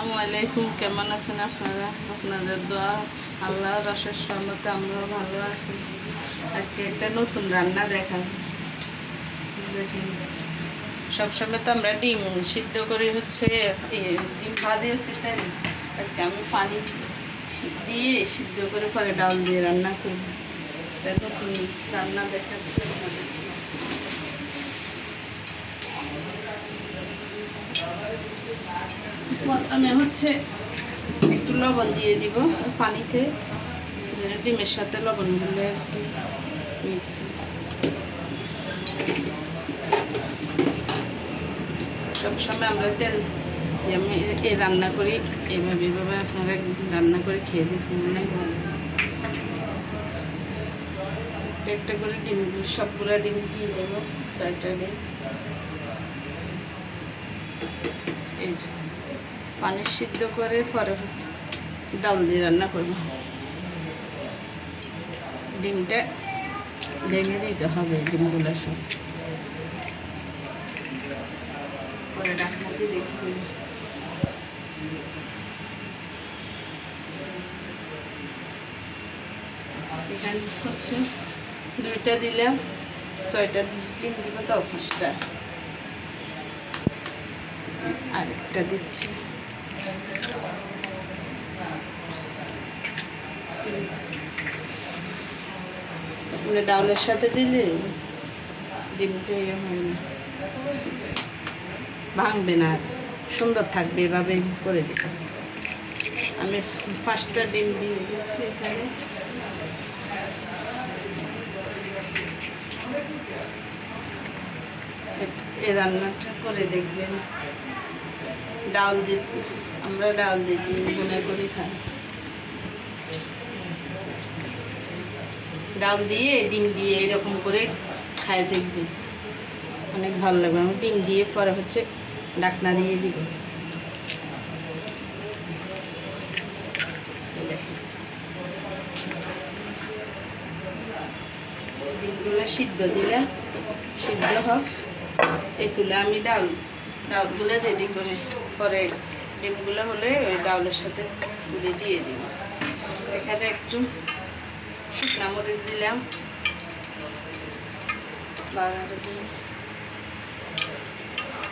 আসসালামু আলাইকুম, কেমন আছেন আপনারা? আপনাদের দোয়া আল্লাহ রসের রহমতে আমরাও ভালো আছি। আজকে একটা নতুন রান্না দেখাবো। দেখেন, সবসময় তো আমরা ডিম সিদ্ধ করি হচ্ছে ডিম ভাজি হচ্ছে, তাই আজকে আমি পানি দিয়ে সিদ্ধ করে পরে ডাল দিয়ে রান্না করি নতুন রান্না দেখাচ্ছি আপনাদের প্রথমে হচ্ছে একটু লবণ দিয়ে দিব পানিতে ডিমের সাথে লবণ হলে একটু মিক্স সবসময় আমরা তেল আমি এই রান্না করি এভাবে এভাবে আপনারা রান্না করে খেয়ে দেখুন, অনেক ভালো একটা করে ডিম, সবগুলো ডিম দিয়ে দেবো, ছয়টা ডিম। পানি সিদ্ধ করে পরে হচ্ছে ডাল দিয়ে রান্না করব। ডিমটা ভেঙে দিতে হবে, ডিমগুলো সব। এখানে হচ্ছে দুইটা দিলাম, ছয়টা ডিম দিব তাও পাঁচটা। আরেকটা দিচ্ছি। মানে ডাউলের সাথে দিলে ডিমটা ইয়ে হয় না। ভাঙবে না। সুন্দর থাকবে এভাবে করে দেবো আমি ফার্স্টটা ডিম দিয়ে দিচ্ছি এখানে। এই রান্নাটা করে দেখবেন। ডাল দিয়ে আমরা ডাল ডিম বোনা করে খাই। ডাল দিয়ে, ডিম দিয়ে এরকম করে খাই দেখবেন অনেক ভালো লাগবে। আমি ডিম দিয়ে পরে হচ্ছে ডাকনা দিয়ে দিব ডিমগুলো সিদ্ধ দিলে, সিদ্ধ হোক। এই চুলে আমি ডাল ডাউলগুলো রেডি করে পরে ডিমগুলো হলে ওই ডাউলের সাথে গুলি দিয়ে দিব। এখানে একটু শুকনা মরিচ দিলাম।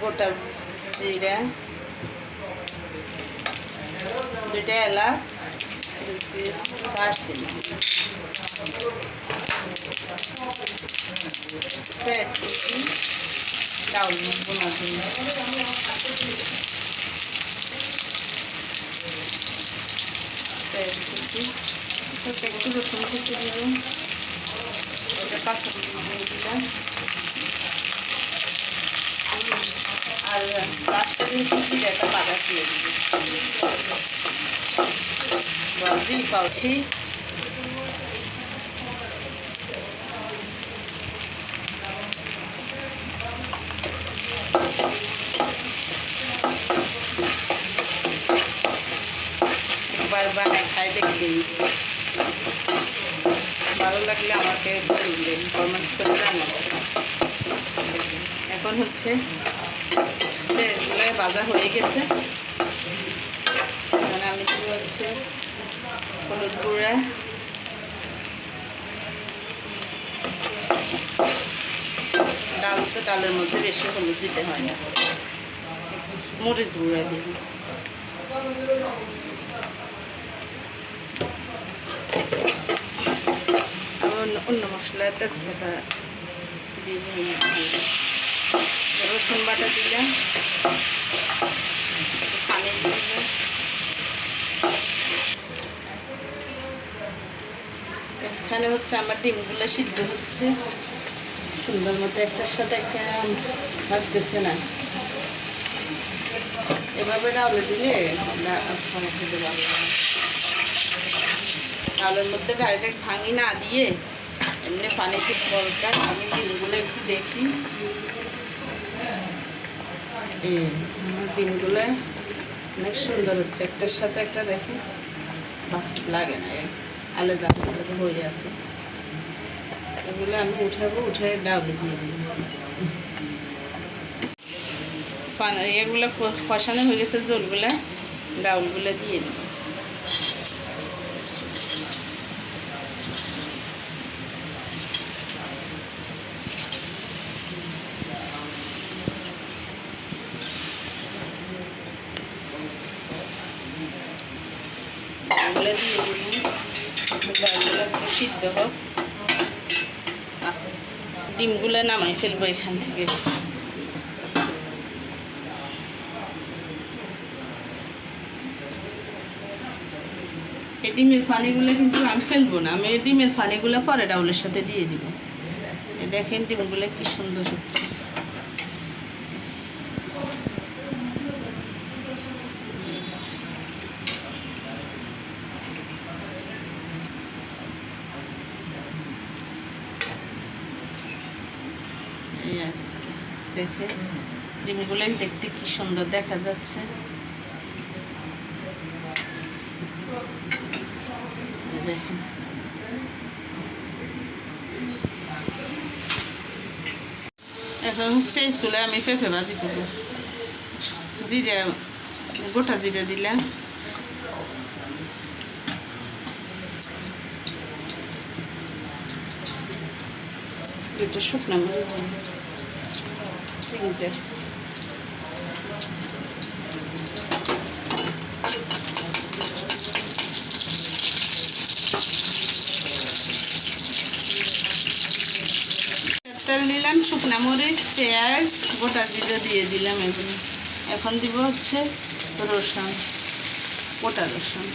গোটা জিরা দুটা এলাচ, দারচিনি। কুচি ডাউল বোনার জন্য পেঁয়াজ কুচি সাথে একটু রসুন কুচি দিলাম ওটা কাঁচা দিয়ে দিলাম। আর লাস্টে দিয়েছি জিরাটা বাগা দিয়ে দিবি জলদি পাচ্ছি একবার বানায় খাই দেখবেন ভালো লাগলে আমাকে বলবেন কমেন্টস করে জানাবেন এখন হচ্ছে পেঁয়াজগুলো ভাজা হয়ে গেছে। এখানে আমি কি হচ্ছে হলুদ গুঁড়া, ডাল তো ডালের মধ্যে বেশি হলুদ দিতে হয় না। মরিচ গুঁড়া দিই। অন্য মশলা, তেজপাতা দিয়ে রসুন বাটা দিলাম। পানি দিলাম। এখানে হচ্ছে আমার ডিমগুলো সিদ্ধ হচ্ছে। সুন্দর মতো একটার সাথে একটা ভাজতেছে না। এভাবে ডাউলে দিলে আমরা খেতে পারব ডাউলের মধ্যে ডাইরেক্ট ভাঙি না দিয়ে এমনি পানিতে দরকার। আমি দিনগুলো একটু দেখি। ডিমগুলো অনেক সুন্দর হচ্ছে। একটার সাথে একটা দেখি। লাগে না আলাদা আলাদা হয়ে আছে। এগুলো আমি উঠাবো, উঠে ডাউলে দিয়ে পান, এগুলো কষানো হয়ে গেছে জলগুলা, ডাউলগুলো দিয়ে দিব ডাউলগুলো দিয়ে দিলাম ডাউলগুলো একটু সিদ্ধ হোক। ডিমগুলো নামাই ফেলব এখান থেকে। এই ডিমের পানিগুলো কিন্তু আমি ফেলব না, আমি ডিমের পানিগুলো পরে ডাউলের সাথে দিয়ে দিব। দেখেন ডিমগুলো কি সুন্দর হচ্ছে এই আর কি। দেখে। ডিমগুলো দেখতে কি সুন্দর দেখা যাচ্ছে। এখন হচ্ছে চুলে আমি পেঁপে ভাজি করব। জিরে, গোটা জিরে দিলাম। দুটো শুকনো মরিচ তিনটে তেল দিলাম শুকনো মরিচ, পেঁয়াজ, গোটা জিরে দিয়ে দিলাম এগুলো। এখন দিব হচ্ছে রসুন, গোটা রসুন।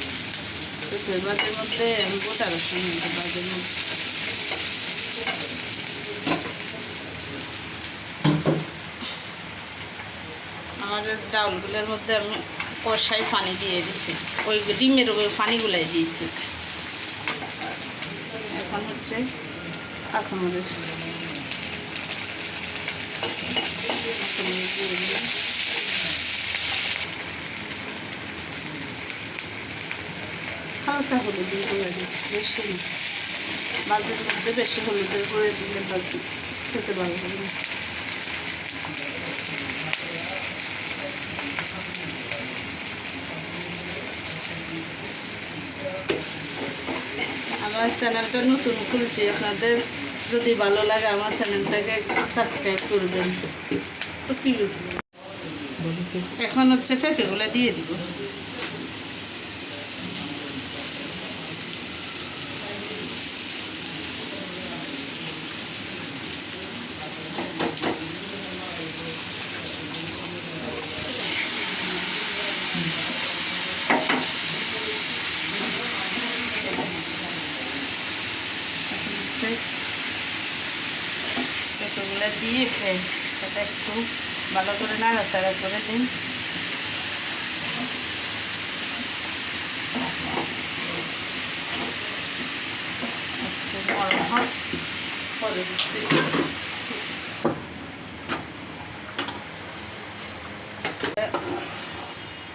পেঁপের বাদের মধ্যে গোটা রসুন দিতে বাদের মধ্যে আমার ডাউলগুলোর মধ্যে আমি কষাই পানি দিয়ে দিছি। ওই ডিমের ওই পানিগুলাই দিয়েছি। এখন হচ্ছে কাঁচামরিচ। কাঁচামরিচ দিয়ে দিলাম হালকা হলুদের গুঁড়া দিচ্ছি বেশি না। মধ্যে বেশি হলুদের গুঁড়ো দিলে খেতে ভালো হবে চ্যানেলটা নতুন খুলছি, আপনাদের যদি ভালো লাগে আমার চ্যানেলটাকে সাবস্ক্রাইব করবেন তো কি এখন হচ্ছে পেঁপেগুলো দিয়ে দিব হচ্ছে পেঁপেগুলো দিয়ে ফের সেটা একটু ভালো করে নাড়াচাড়া করে দিন একটু গরম হোক করে দিচ্ছি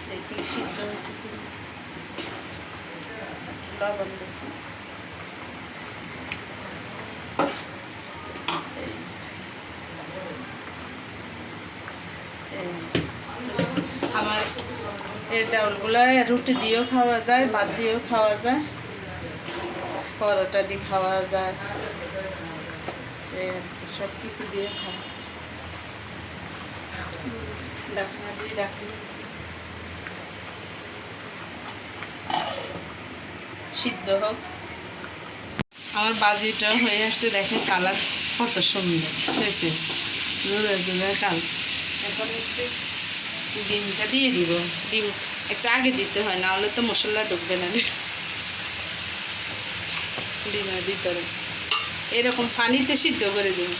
দেখি সিদ্ধ হয়েছে কি একটু লবণ দেখি আমার এই ডাউলগুলো রুটি দিয়েও খাওয়া যায়, ভাত দিয়েও খাওয়া যায়, পরোটা দিয়ে খাওয়া যায়। সব কিছু দিয়ে খাওয়া। ডাকি। সিদ্ধ হোক। আমার বাজিটা হয়ে আসছে, দেখেন কালার কত সুন্দর। পেঁপে জোরে জোরে কাল। এখন হচ্ছে ডিমটা দিয়ে দিব। ডিম একটু আগে দিতে হয় না হলে তো মশলা ঢুকবে না। ডিমের ভিতরে। এরকম পানিতে সিদ্ধ করে দিন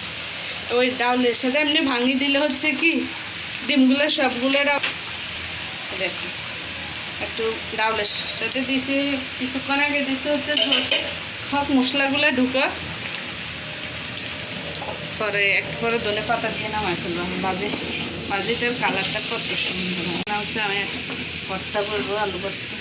ওই ডাউলের সাথে এমনি ভাঙি দিলে হচ্ছে কি, ডিমগুলো সবগুলো দেখো, একটু ডাউলের সাথে দিছি, কিছুক্ষণ আগে দিছি হচ্ছে সব মশলাগুলো ঢুকা। পরে একটু পরে ধনে পাতা দিয়ে নামাই ফেলব। আমি বাজে, বাজেটার কালারটা কত সুন্দর। না হচ্ছে আমি ভর্তা করব, আলু ভর্তা।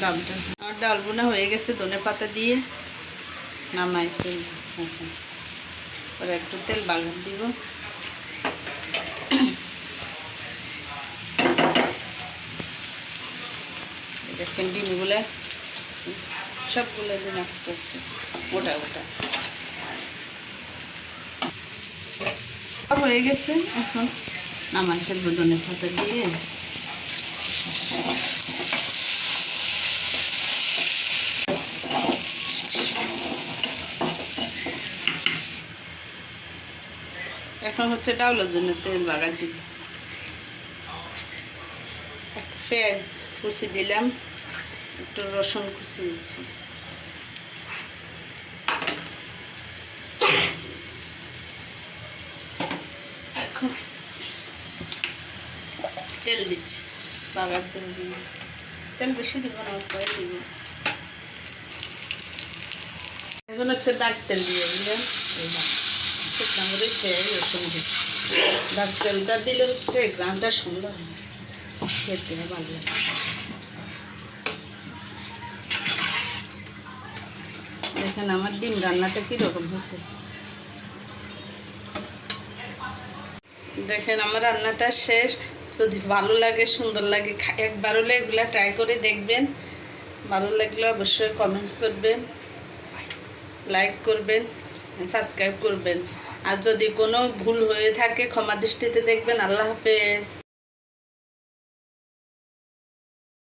ডালটা। আমার ডাল বোনা হয়ে গেছে, ধনে পাতা দিয়ে নামাই ফেলব। আচ্ছা। পরে একটু তেল বাগান দিব। দেখবেন ডিমগুলো সবগুলো দিন আস্তে আস্তে, ওটা ওটা। হয়ে গেছে এখন। নামান ফেলব ধনে পাতা দিয়ে। এখন হচ্ছে ডাউলের জন্য তেল দিব একটু পেঁয়াজ কুচি দিলাম, একটু রসুন কুচি দিচ্ছি। তেল দিচ্ছি। বাবার তেল দিয়ে। তেল বেশি দিব না, অল্প দিব। এখন হচ্ছে দাগ তেল দিয়ে দিলাম রসুন দিয়ে। দাগ তেলটা দিলে হচ্ছে গ্রামটা সুন্দর হয়। খেতে ভালো দেখেন আমার ডিম রান্নাটা কীরকম হয়েছে। দেখেন আমার রান্নাটা শেষ। যদি ভালো লাগে, সুন্দর লাগে একবার হলে এগুলো ট্রাই করে দেখবেন। ভালো লাগলে অবশ্যই কমেন্ট করবেন লাইক করবেন সাবস্ক্রাইব করবেন। আর যদি কোনো ভুল হয়ে থাকে, ক্ষমা দৃষ্টিতে দেখবেন। আল্লাহ হাফেজ।